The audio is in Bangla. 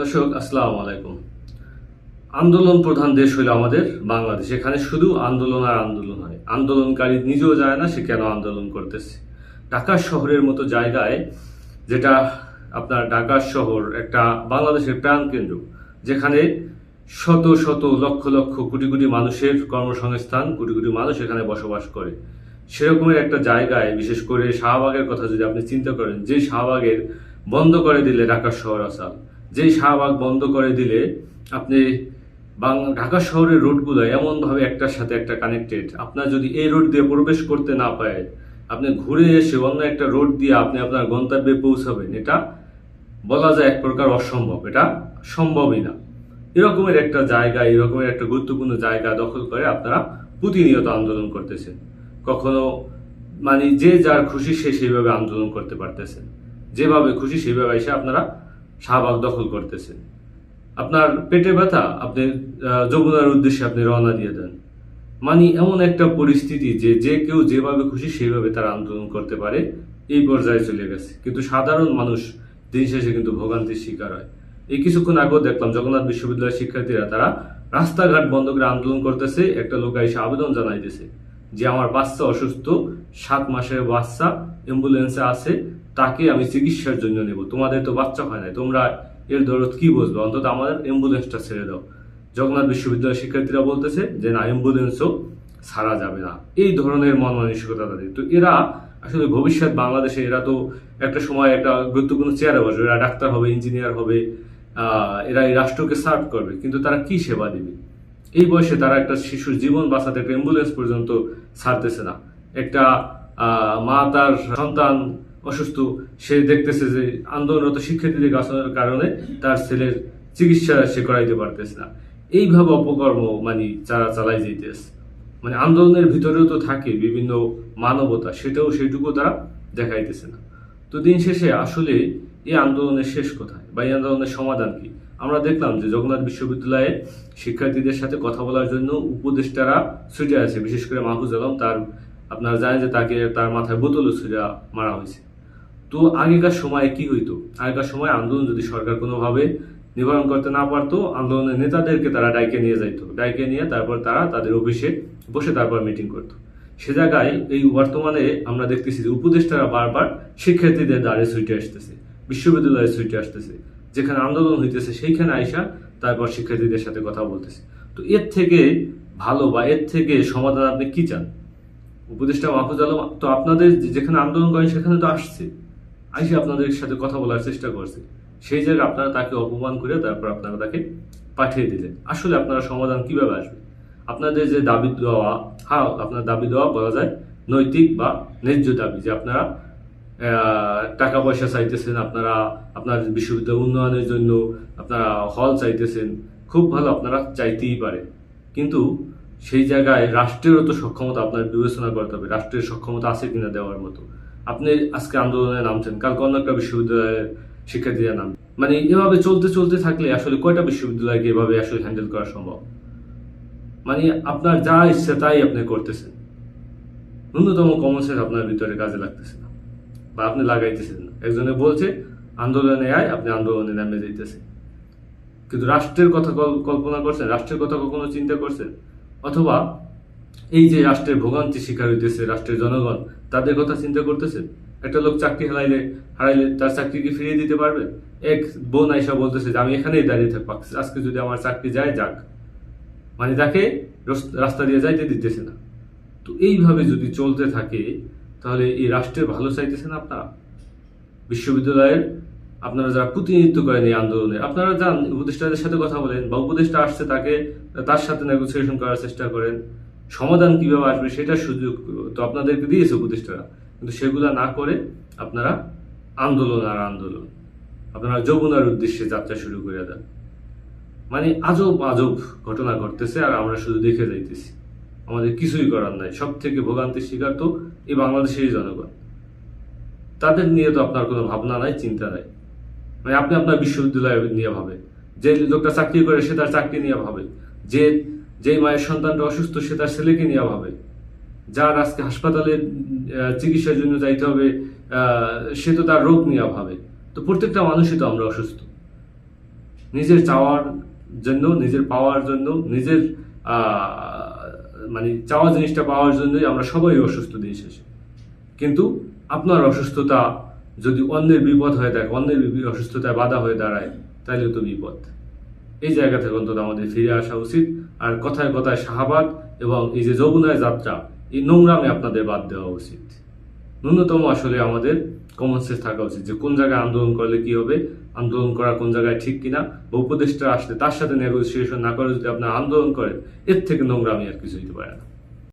দর্শক, আসসালামু আলাইকুম। আন্দোলন প্রধান দেশ হলো আমাদের বাংলাদেশ। এখানে শুধু আন্দোলন আর আন্দোলন হয়। আন্দোলনকারী নিজেও যায় না, সে কেন আন্দোলন করতেছে? ঢাকা শহরের মতো জায়গায় যেটা আপনার ঢাকা শহর একটা বাংলাদেশের প্রাণকেন্দ্র যেখানে শত শত লক্ষ লক্ষ কোটি কোটি মানুষের কর্মসংস্থান, কোটি কোটি মানুষ এখানে বসবাস করে। সেরকমের একটা জায়গায়, বিশেষ করে শাহবাগের কথা যদি আপনি চিন্তা করেন, যে শাহবাগের বন্ধ করে দিলে ঢাকা শহর আসাল। যেই শাহবাগ বন্ধ করে দিলে আপনি ঢাকা শহরের রোডগুলো এমনভাবে একটার সাথে একটা কানেক্টেড আপনার যদি এই রোড দিয়ে প্রবেশ করতে না পায়, আপনি ঘুরে এসে অন্য একটা রোড দিয়ে আপনি আপনার গন্তব্যে পৌঁছাবেন। এটা বলা যায় এক প্রকার অসম্ভব। এটা সম্ভবই না। এরকমের একটা জায়গা, এরকমের একটা গুরুত্বপূর্ণ জায়গা দখল করে আপনারা প্রতিনিয়ত আন্দোলন করতেছেন। কখনো মানে যে যার খুশি সে সেইভাবে আন্দোলন করতে পারতেছেন। যেভাবে খুশি সেইভাবে এসে আপনারা শাহবাগ দখল করতেছে। আপনার পেটে ব্যথা, আপনি যমুনার উদ্দেশ্যে আপনি রওনা দিয়ে দেন। মানে এমন একটা পরিস্থিতি যে যে কেউ যেভাবে খুশি সেইভাবে তারা আন্দোলন করতে পারে, এই পর্যায়ে চলে গেছে। কিন্তু সাধারণ মানুষ দিন শেষে কিন্তু ভোগান্তির শিকার হয়। এই কিছুক্ষণ আগেও দেখলাম জগন্নাথ বিশ্ববিদ্যালয়ের শিক্ষার্থীরা তারা রাস্তাঘাট বন্ধ করে আন্দোলন করতেছে। একটা লোক এসে আবেদন জানাইতেছে যে, আমার বাচ্চা অসুস্থ, সাত মাসের বাচ্চা অ্যাম্বুলেন্সে আছে তাকে আমি চিকিৎসার জন্য নেব। তোমাদের তো বাচ্চা হয় নাই, তোমরা এর দরদ কি বুঝবে? অন্তত আমাদের অ্যাম্বুলেন্সটা ছেড়ে দাও। জগন্নাথ বিশ্ববিদ্যালয়ের শিক্ষার্থীরা বলতেছে যে, না অ্যাম্বুলেন্সও ছাড়া যাবে না। এই ধরনের মন মানসিকতা তাদের। তো এরা আসলে ভবিষ্যৎ বাংলাদেশে, এরা তো একটা সময় একটা গুরুত্বপূর্ণ চেয়ারে বসবে। এরা ডাক্তার হবে ইঞ্জিনিয়ার হবে এরা এই রাষ্ট্রকে সার্ভ করবে। কিন্তু তারা কি সেবা দিবে? এই বয়সে তারা একটা শিশুর জীবন বাঁচাতে একটা অ্যাম্বুলেন্স পর্যন্ত ছাড়তেছে না। একটা মা তার সন্তান অসুস্থ, সে দেখতেছে যে আন্দোলনরত শিক্ষার্থীদের বাঁচানোর কারণে তার ছেলের চিকিৎসা সে করাইতে পারতেছে না। এইভাবে অপকর্ম মানে যারা চালাই যেতেছে মানে আন্দোলনের ভিতরেও তো থাকে বিভিন্ন মানবতা, সেটাও সেটুকু তারা দেখাইতেছে না। তো দিন শেষে আসলে এই আন্দোলনের শেষ কোথায় বা এই আন্দোলনের সমাধান কি? আমরা দেখলাম যে জগন্নাথ বিশ্ববিদ্যালয়ে শিক্ষার্থীদের সাথে কথা বলার জন্য উপদেষ্টারা ছুটে আছে বিশেষ করে মাহফুজ আলম। তার, আপনারা জানেন যে তাকে তার মাথায় বোতলও ছুটে মারা হয়েছে। তো আগেকার সময়ে কি হইতো? আগেকার সময় আন্দোলন যদি সরকার কোনোভাবে নিবারণ করতে না পারতো, আন্দোলনের নেতাদেরকে তারা ডাইকে নিয়ে যাইতো। ডাইকে নিয়ে তারপর তারা তাদের অফিসে বসে তারপর মিটিং করতো। সে জায়গায় এই বর্তমানে আমরা দেখতেছি যে উপদেষ্টারা বারবার শিক্ষার্থীদের দ্বারে ছুটে আসতেছে, বিশ্ববিদ্যালয়ে ছুটে আসতেছে। যেখানে আন্দোলন হইতেছে সেইখানে আইসা তারপর শিক্ষার্থীদের সাথে কথা বলতেছে। তো এর থেকে ভালো বা এর থেকে সমাধান আপনি কি চান? উপদেষ্টা মাহফুজ আলম, তো আপনাদের যেখানে আন্দোলন করেন সেখানে তো আসছে। আইসে আপনাদের সাথে কথা বলার চেষ্টা করছে। সেই জায়গায় আপনারা তাকে অপমান করে তারপর আপনারা তাকে পাঠিয়ে দিলেন। আসলে আপনারা সমাধান কীভাবে আসবে? আপনাদের যে দাবি দেওয়া হ্যাঁ আপনার দাবি দেওয়া বলা যায় নৈতিক বা ন্যায্য দাবি যে আপনারা টাকা পয়সা চাইতেছেন, আপনারা আপনার বিশ্ববিদ্যালয় উন্নয়নের জন্য আপনারা হল চাইতেছেন। খুব ভালো আপনারা চাইতেই পারে কিন্তু সেই জায়গায় রাষ্ট্রেরও তো সক্ষমতা আপনার বিবেচনা করতে হবে। রাষ্ট্রের সক্ষমতা আছে কিনা দেওয়ার মতো। আপনি আজকে আন্দোলনে নামছেন। কালকে অন্য একটা বিশ্ববিদ্যালয়ের শিক্ষার্থীরা নাম মানে এভাবে চলতে চলতে থাকলে আসলে কয়টা বিশ্ববিদ্যালয়কে এভাবে আসলে হ্যান্ডেল করা সম্ভব? মানে আপনার যা ইচ্ছা তাই আপনি করতেছেন। ন্যূনতম কমন সেন্স আপনার ভিতরে কাজে লাগতেছে না। বা আপনি লাগাইতেছেন না। একজনে বলছে, আন্দোলনে আয়, আপনি আন্দোলনে নামে যাইতেছেন। কিন্তু রাষ্ট্রের কথা কল্পনা করছেন? রাষ্ট্রের কথা কখনো চিন্তা করছেন? অথবা এই যে রাষ্ট্রের ভোগান্তি শিকার হইতেছে রাষ্ট্রের জনগণ, তাদের কথা চিন্তা করতেছেন একটা লোক চাকরি হারাইলে হারাইলে তার চাকরি কি ফিরিয়ে দিতে পারবে? এক বোন আইসা বলতেছে যে, আমি এখানেই দাঁড়িয়ে থাকব আজকে যদি আমার চাকরি যায়, যাক। মানে তাকে রাস্তা দিয়ে যাইতে দিতেছে না। তো এইভাবে যদি চলতে থাকে, তাহলে এই রাষ্ট্রের ভালো চাইতেছেন আপনারা? বিশ্ববিদ্যালয়ের আপনারা যারা প্রতিনিধিত্ব করেন এই আন্দোলনে, আপনারা যান, উপদেষ্টাদের সাথে কথা বলেন, বা উপদেষ্টা আসছে তাকে, তার সাথে নেগোসিয়েশন করার চেষ্টা করেন। সমাধান কীভাবে আসবে সেটার সুযোগ, তো আপনাদেরকে দিয়েছে উপদেষ্টারা। কিন্তু সেগুলা না করে আপনারা আন্দোলন আর আন্দোলন। আপনারা যমুনার উদ্দেশ্যে যাত্রা শুরু করে দেন। মানে আজব আজব ঘটনা ঘটতেছে আর আমরা শুধু দেখে যাইতেছি। আমাদের কিছুই করার নাই। সব থেকে ভোগান্তির শিকার তো এই বাংলাদেশেরই জনগণ। তাদের নিয়ে তো আপনার কোনো ভাবনা নাই, চিন্তা নাই। মানে আপনি আপনার বিশ্ববিদ্যালয় নিয়ে ভাবেন। যে লোকটা চাকরি করে সে তার চাকরি নিয়ে ভাবে। যে যে মায়ের সন্তানটা অসুস্থ, সে তার ছেলেকে নিয়ে ভাবে যার আজকে হাসপাতালে চিকিৎসার জন্য যাইতে হবে সে তো তার রোগ নিয়ে ভাবে তো প্রত্যেকটা মানুষই তো আমরা অসুস্থ। নিজের চাওয়ার জন্য, নিজের পাওয়ার জন্য, নিজের মানে চাওয়া জিনিসটা পাওয়ার জন্যই আমরা সবাই অসুস্থ দিন শেষে। কিন্তু আপনার অসুস্থতা যদি অন্যের বিপদ হয়ে থাকে, অন্যের অসুস্থতায় বাধা হয়ে দাঁড়ায় তাহলে তো বিপদ। এই জায়গা থেকে অন্তত আমাদের ফিরে আসা উচিত। আর কথায় কথায় শাহাবাদ এবং এই যে যমুনায় যাত্রা, এই নোংরামে আপনাদের বাদ দেওয়া উচিত। ন্যূনতম আসলে আমাদের কমন সেন্স থাকা উচিত যে কোন জায়গায় আন্দোলন করলে কি হবে, আন্দোলন করা কোন জায়গায় ঠিক কিনা বা উপদেষ্টা আসলে তার সাথে নেগোসিয়েশন না করে যদি আপনার আন্দোলন করেন, এর থেকে নোংরামি আর কিছু হতে পারে না।